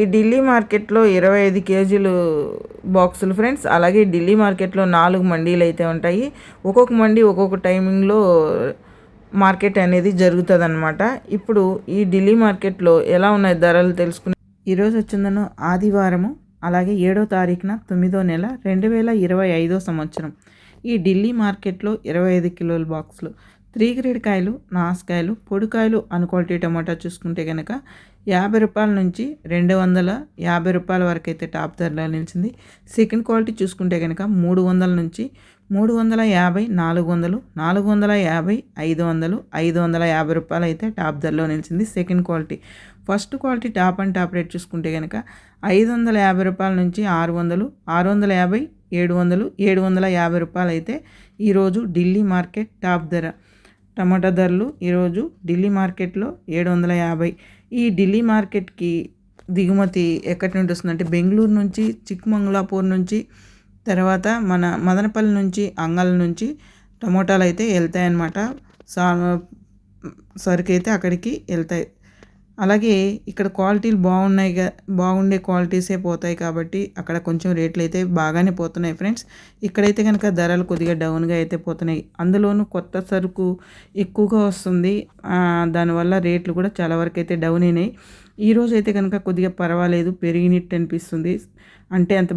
ఈ ఢిల్లీ మార్కెట్లో ఇరవై ఐదు కేజీలు బాక్సులు ఫ్రెండ్స్ అలాగే ఢిల్లీ మార్కెట్లో నాలుగు మండీలు అయితే ఉంటాయి. ఒక్కొక్క మండీ ఒక్కొక్క టైమింగ్లో మార్కెట్ అనేది జరుగుతుందన్నమాట. ఇప్పుడు ఈ ఢిల్లీ మార్కెట్లో ఎలా ఉన్నాయి ధరలు తెలుసుకుని ఈరోజు వచ్చిందను ఆదివారము అలాగే ఏడో తారీఖున తొమ్మిదో నెల రెండు వేల ఇరవై ఐదో సంవత్సరం. ఈ ఢిల్లీ మార్కెట్లో ఇరవై ఐదు కిలోల బాక్సులు త్రీ గ్రేడ్ కాయలు నాసుకాయలు పొడికాయలు అను క్వాలిటీ టమాటా చూసుకుంటే కనుక యాభై రూపాయల నుంచి రెండు వందల యాభై రూపాయల వరకు అయితే టాప్ ధరలో నిలిచింది. సెకండ్ క్వాలిటీ చూసుకుంటే కనుక మూడు వందల నుంచి మూడు వందల యాభై నాలుగు వందలు నాలుగు వందల యాభై ఐదు వందలు ఐదు వందల యాభై రూపాయలు అయితే టాప్ ధరలో నిలిచింది second quality. First quality top and top rate చూసుకుంటే కనుక ఐదు వందల యాభై రూపాయల నుంచి ఆరు వందలు ఆరు వందల యాభై ఏడు వందలు ఏడు వందల యాభై రూపాయలు అయితే ఈరోజు ఢిల్లీ మార్కెట్ టాప్ ధర. టమాటా ధరలు ఈరోజు ఢిల్లీ మార్కెట్లో ఏడు వందల యాభై. ఈ ఢిల్లీ మార్కెట్కి దిగుమతి ఎక్కడి నుండి వస్తుందంటే బెంగళూరు నుంచి చిక్మంగళాపూర్ నుంచి తర్వాత మన మదనపల్లి నుంచి అంగల్ నుంచి టమోటాలు అయితే వెళ్తాయన్నమాట. సా సరుకు అయితే అక్కడికి వెళ్తాయి. అలాగే ఇక్కడ క్వాలిటీలు బాగున్నాయి బాగుండే క్వాలిటీసే పోతాయి కాబట్టి అక్కడ కొంచెం రేట్లు అయితే బాగానే పోతున్నాయి ఫ్రెండ్స్. ఇక్కడైతే కనుక ధరలు కొద్దిగా డౌన్గా అయితే పోతున్నాయి. అందులోనూ కొత్త సరుకు ఎక్కువగా వస్తుంది. దానివల్ల రేట్లు కూడా చాలా వరకు అయితే డౌన్ అయినాయి. ఈరోజు అయితే కనుక కొద్దిగా పర్వాలేదు పెరిగినట్టు అనిపిస్తుంది. అంటే అంత